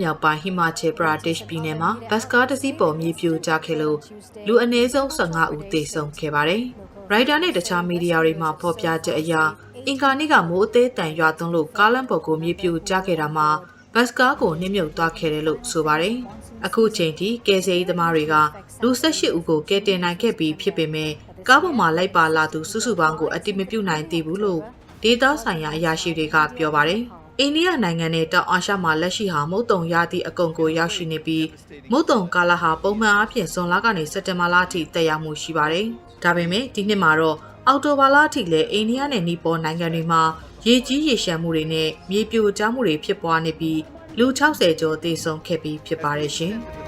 မြောက်ပိုင်းဟိမာချေပရာဒက်ရှ်ပြည်နယ်မှာဘတ်စကားတစ်စီးပေါ်မြေပြိုကျခဲ့လို့လူအနည်းဆုံး15ဦးသေဆုံးခဲ့ပါတယ်။ရိုက်တာနဲ့တခြားမီဒီယာတွေမှာဖော်ပြချက်အရအင်ကာနေ့ကမိုးအသေးတန်ရွာသွန်းလို့ကားလမ်းပေါ်ကိုမြေပြိုကျခဲ့တာမှာဘတ်စကားကိုနှိမ့်မြုပ်သွားခဲ့တယ်လို့ဆိုပါတယ်။အခုချိန်ထိကယ်ဆယ်ရေးသမားတွေကလူ18ဦးကိုကယ်တင်နိုင်ခဲ့ပြီးဖြစ်ပေမဲ့ကားပေါ်မှာလိုက်ပါလာသူစုစုပေါင်းကိုအတိမပြုတ်နိုင်သေးဘူးလို့ဒေသဆိုင်ရာအရာရှိတွေကပြောပါတယ်။ အိန္ဒိယနိုင်ငံနဲ့တောင်အာရှမှာလက်ရှိဟာမုတ်တုံရာသီအကုံကိုရောက်ရှိနေပြီးမုတ်တုံကာလဟာပုံမှန်အားဖြင့်ဇွန်လကနေစက်တင်ဘာလအထိတက်ရောက်မှုရှိပါတယ်။ဒါပေမဲ့ဒီနှစ်မှာတော့အောက်တိုဘာလအထိလည်းအိန္ဒိယနဲ့နီပေါ်နိုင်ငံတွေမှာရေကြီးရေရှမ်းမှုတွေနဲ့မြေပြိုကျမှုတွေဖြစ်ပွားနေပြီးလူ60ကျော်သေဆုံးခဲ့ပြီးဖြစ်ပါတယ်ရှင်။